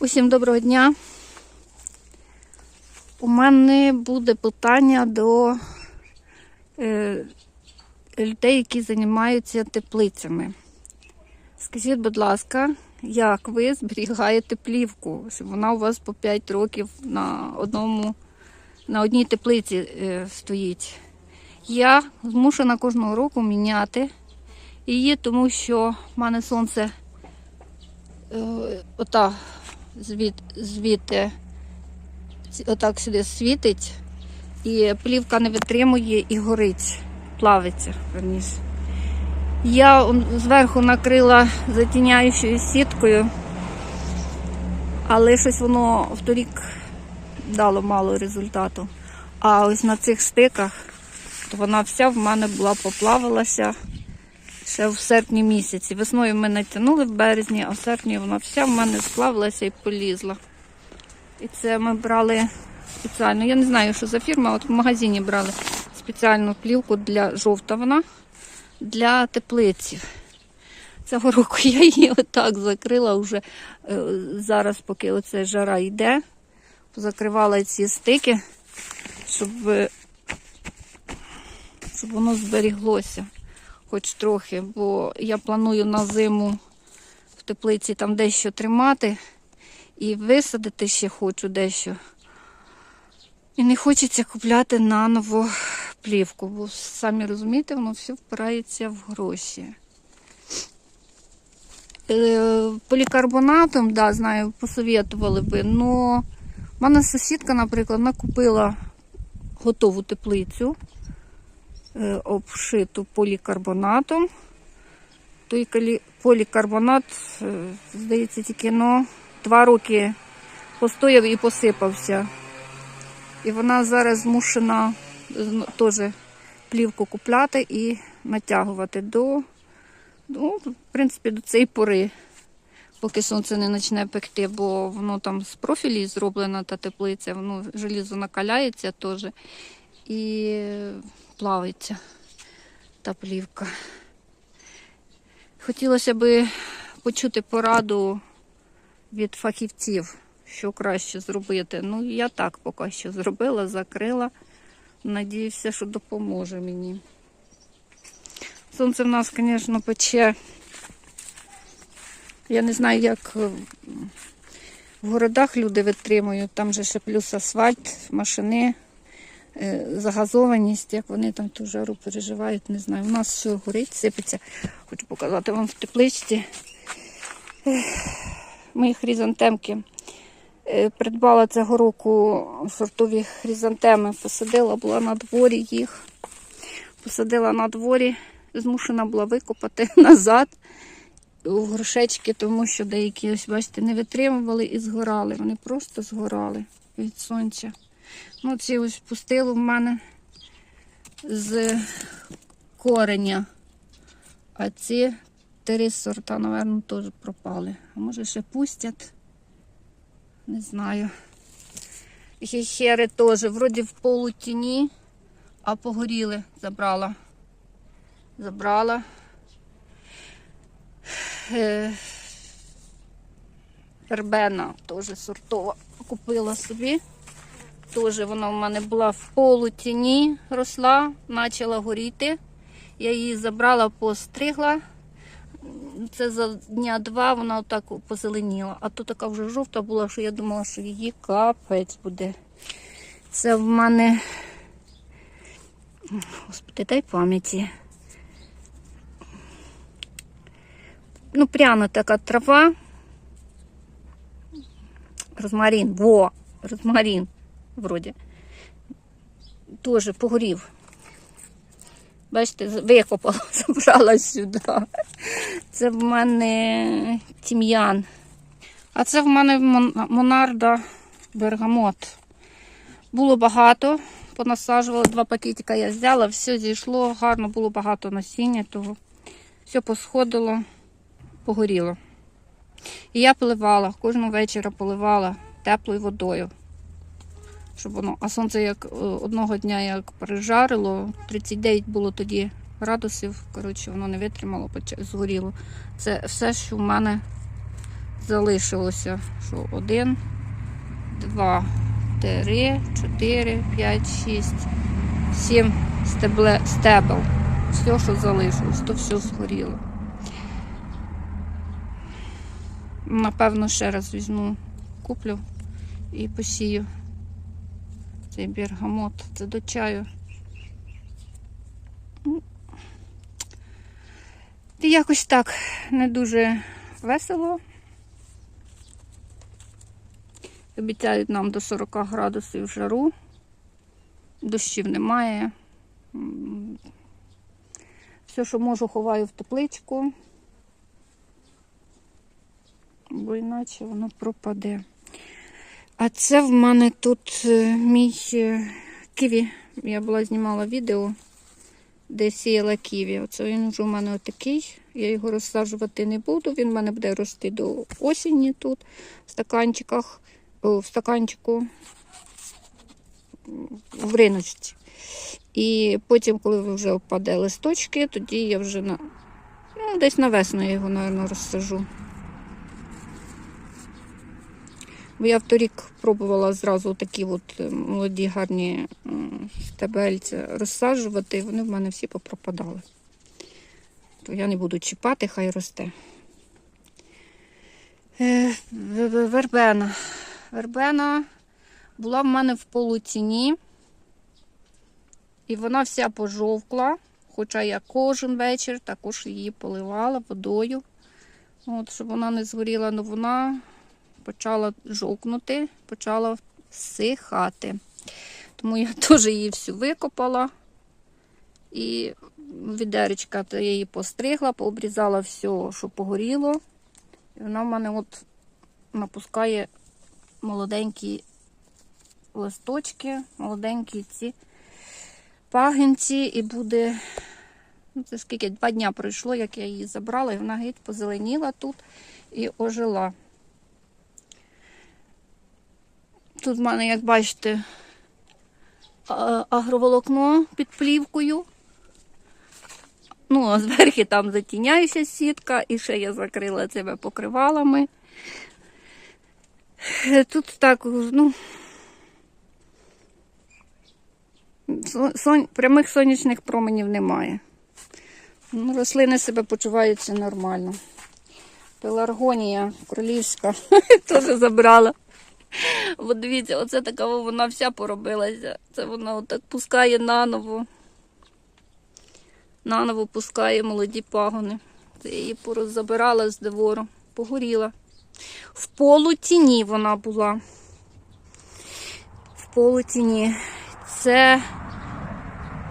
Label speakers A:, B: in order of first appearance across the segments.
A: Усім доброго дня. У мене буде питання до е, людей, які займаються теплицями. Скажіть, будь ласка, як ви зберігаєте плівку, вона у вас по 5 років на одному на одній теплиці е, стоїть? Я змушена кожного року міняти її, тому що в мене сонце е, ота звід, звідти отак сюди світить, і плівка не витримує і горить, плавиться верніше. Я зверху накрила затіняючою сіткою, але щось воно вторік дало мало результату. А ось на цих стиках то вона вся в мене була поплавилася ще в серпні місяці. Весною ми натягнули в березні, а в серпні вона вся в мене сплавилася і полізла. І це ми брали спеціально. Я не знаю, що за фірма, от в магазині брали спеціальну плівку для жовта вона для теплиці. Цього року я її отак закрила вже е, зараз, поки оце жара йде. Закривала ці стики, щоб, щоб воно зберіглося хоч трохи, бо я планую на зиму в теплиці там дещо тримати і висадити ще хочу дещо. І не хочеться купляти наново плівку, бо самі розумієте, воно все впирається в гроші. Е, Полікарбонатом, да, знаю, посовітували би, але в мене сусідка, наприклад, вона купила готову теплицю обшиту полікарбонатом. Той полікарбонат, е, здається, тільки ну, два роки постояв і посипався. І вона зараз змушена теж плівку купляти і натягувати до, ну, в принципі, до цієї пори, поки сонце не почне пекти, бо воно там з профілі зроблена та теплиця, воно желізо накаляється теж і плавиться та плівка. Хотілося би почути пораду від фахівців, що краще зробити. Ну, я так поки що зробила, закрила. Надіюся, що допоможе мені. Сонце в нас, звісно, пече. Я не знаю, як е, в городах люди витримують, там же ще плюс асфальт, машини, загазованість, як вони там ту жару переживають, не знаю. У нас все горить, сипеться. Хочу показати вам в тепличці. Мої хризантемки. Е, Придбала цього року сортові хризантеми, посадила, була на дворі їх. Посадила на дворі, змушена була викопати назад у горшечки, тому що деякі, ось, бачите, не витримували і згорали. Вони просто згорали від сонця. Ну, ці ось пустило в мене з кореня. А ці три сорта, напевно, теж пропали. А може ще пустять. Не знаю. Хіхери теж, вроді в полутіні, а погоріли. Забрала. Забрала. Вербена теж сортова. Купила собі. Теж вона в мене була в полутіні, росла, почала горіти. Я її забрала, постригла. Це за дня два вона отак позеленіла. А то така вже жовта була, що я думала, що її капець буде. Це в мене. Господи, дай пам'яті. Ну, пряна така трава. Розмарин, во, розмарин, вроді. Теж погорів. Бачите, викопала, забрала сюди. Це в мене тім'ян. А це в мене мон- монарда бергамот. Було багато, понасаджувала два пакетика я взяла, все зійшло, гарно було багато насіння, того все посходило, погоріло. І я поливала, кожного вечора поливала теплою водою. Щоб воно, а сонце як е, одного дня як пережарило, 39 було тоді градусів, коротше, воно не витримало, згоріло. Це все, що в мене залишилося що один, два, три, чотири, п'ять, шість, сім стебле, стебел. Все, що залишилось, то все згоріло. Напевно, ще раз візьму, куплю і посію цей бергамот. Це до чаю. Ну, І якось так не дуже весело. Обіцяють нам до 40 градусів жару. Дощів немає. Все, що можу, ховаю в тепличку, бо іначе воно пропаде. А це в мене тут е, мій е, ківі. Я була знімала відео, де сіяла ківі. Оце він вже у мене отакий. Я його розсаджувати не буду. Він в мене буде рости до осені тут, в стаканчиках, о, в стаканчику в риночці. І потім, коли вже впаде листочки, тоді я вже на ну, десь на весну я його, мабуть, розсажу. Бо я вторік пробувала зразу такі от е, молоді гарні стебельця розсаджувати, вони в мене всі попропадали. То я не буду чіпати, хай росте. Е, в- в- Вербена. Вербена була в мене в полуціні. І вона вся пожовкла, хоча я кожен вечір також її поливала водою, от, щоб вона не згоріла, але вона почала жовкнути, почала всихати. Тому я теж її всю викопала. І відеречка я її постригла, пообрізала все, що погоріло. І вона в мене от напускає молоденькі листочки, молоденькі ці пагінці, і буде. Ну, це скільки два дня пройшло, як я її забрала, і вона геть позеленіла тут і ожила. Тут в мене, як бачите, агроволокно під плівкою. Ну, а зверху там затіняється сітка, і ще я закрила цими покривалами. Тут так, ну, сон- прямих сонячних променів немає. Ну, рослини себе почуваються нормально. Пеларгонія королівська теж забрала. От дивіться, оце така вона вся поробилася. Це вона отак пускає наново. Наново пускає молоді пагони. Це її порозабирала з двору, погоріла. В полутіні вона була. В полутіні. Це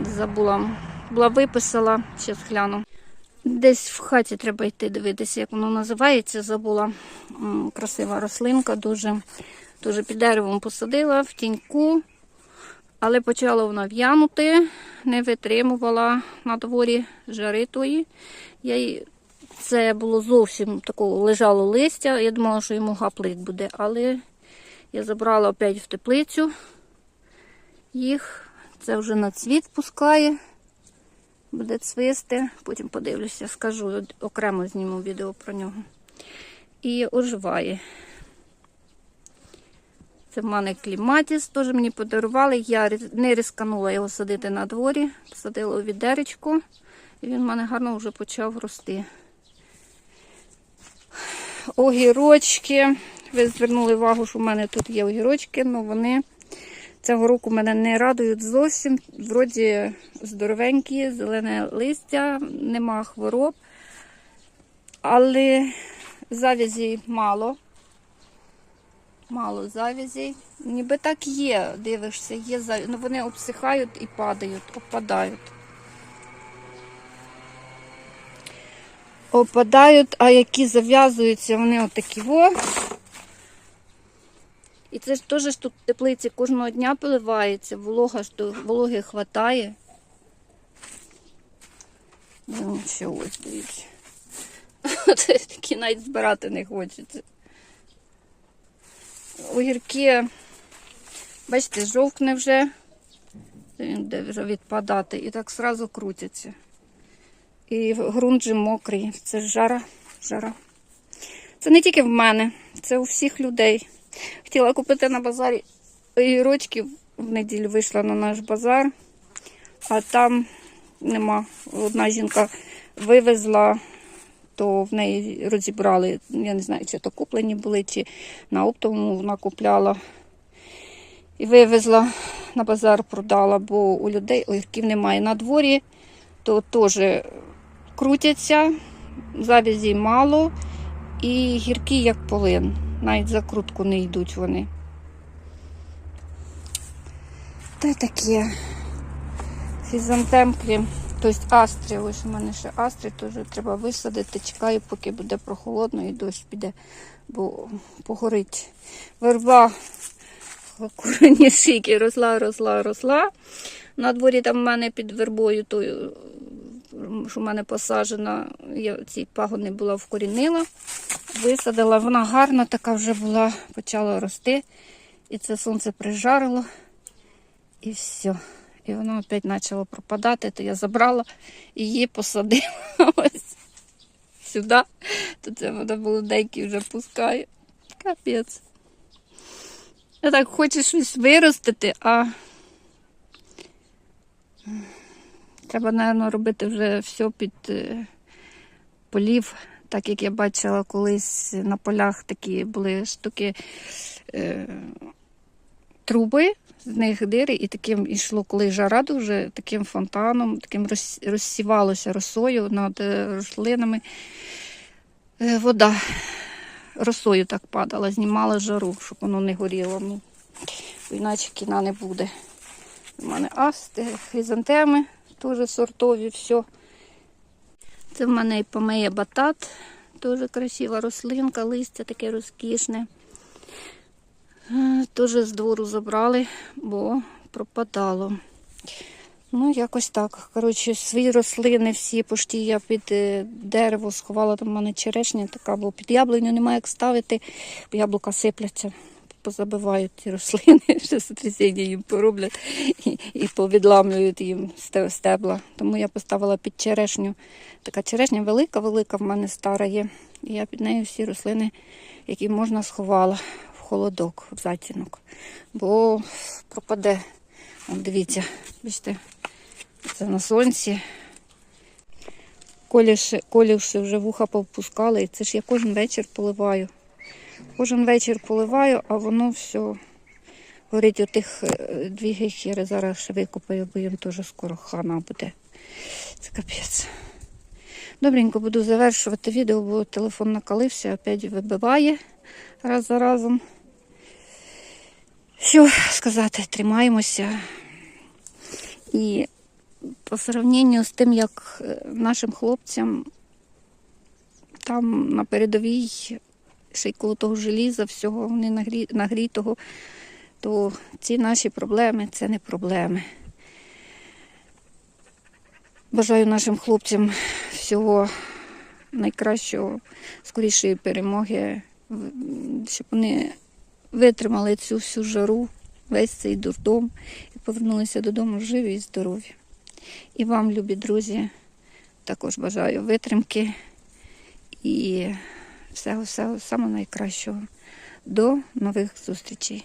A: забула. Була виписала, зараз гляну. Десь в хаті треба йти дивитися, як воно називається. Забула. Красива рослинка, дуже, дуже під деревом посадила в тіньку, але почала вона в'янути, не витримувала на дворі жари тої. Я їй... Це було зовсім такого лежало листя. Я думала, що йому гаплик буде, але я забрала опять в теплицю їх. Це вже на цвіт пускає буде цвисти, потім подивлюся, скажу, окремо зніму відео про нього. І оживає. Це в мене кліматіс, теж мені подарували. Я не рисканула його садити на дворі, посадила у відеречку, і він в мене гарно вже почав рости. Огірочки. Ви звернули увагу, що в мене тут є огірочки, але вони Цього року мене не радують зовсім. Вроді здоровенькі, зелене листя, нема хвороб, але завязі мало. Мало завязей. Ніби так є, дивишся, є завязі. Ну, вони обсихають і падають, опадають. Опадають, а які зав'язуються, вони отакі во. І це ж теж тут теплиці кожного дня поливається, волога ж вологи хватає. Ну, що ось дивіться. Такі навіть збирати не хочеться. Огірки, бачите, жовкне вже, він буде вже відпадати, і так зразу крутяться. І ґрунт же мокрий, це ж жара, жара. Це не тільки в мене, це у всіх людей. Хотіла купити на базарі огірочків. В неділю вийшла на наш базар, а там нема. Одна жінка вивезла, то в неї розібрали. Я не знаю, чи то куплені були, чи на оптовому вона купляла. І вивезла на базар, продала, бо у людей огірків немає на дворі, то теж крутяться, завязі мало і гіркі, як полин. Навіть за крутку не йдуть вони. Та таке. Хризантемки, тобто астри, ось у мене ще астри, теж треба висадити. Чекаю, поки буде прохолодно і дощ піде, бо погорить. Верба курені шики росла, росла, росла. На дворі там в мене під вербою, тою, що в мене посаджена, я ці пагони була вкорінила, висадила. Вона гарна така вже була, почала рости. І це сонце прижарило. І все. І воно опять почало пропадати, то я забрала і її посадила ось сюди. То це вода молоденький вже пускає. Капець. Я так хочу щось виростити, а треба, мабуть, робити вже все під е, полів, так як я бачила колись на полях такі були штуки е, труби, з них дири, і таким йшло, коли жара дуже, таким фонтаном, таким розсівалося росою над е, рослинами. Е, Вода росою так падала, знімала жару, щоб воно не горіло. Ну, іначе кіна не буде. У мене асти, хризантеми, теж сортові, все. Це в мене і помеє батат, дуже красива рослинка, листя таке розкішне. Е, Теж з двору забрали, бо пропадало. Ну, якось так. Коротше, свої рослини всі пошті я під е, дерево сховала, там в мене черешня така, бо під яблуню немає як ставити, бо яблука сипляться, позабивають ті рослини, що сотрясіння їм пороблять і, і повідламлюють їм сте- стебла. Тому я поставила під черешню. Така черешня велика, велика в мене стара є. І я під нею всі рослини, які можна, сховала в холодок, в затінок. Бо пропаде. От дивіться, бачите, це на сонці. Коліші вже вуха повпускали. І це ж я кожен вечір поливаю. Кожен вечір поливаю, а воно все горить отих е, дві гейхери. Зараз ще викопаю, бо їм теж скоро хана буде. Це капець. Добренько буду завершувати відео, бо телефон накалився, опять вибиває раз за разом. Що сказати, тримаємося. І по сравненню з тим, як е, нашим хлопцям там на передовій, ще того желіза, всього нагрі... нагрітого, то ці наші проблеми це не проблеми. Бажаю нашим хлопцям всього найкращого, скорішої перемоги, щоб вони витримали цю всю жару, весь цей дурдом і повернулися додому живі і здорові. І вам, любі друзі, також бажаю витримки і всього, всього самого найкращого. До нових зустрічей.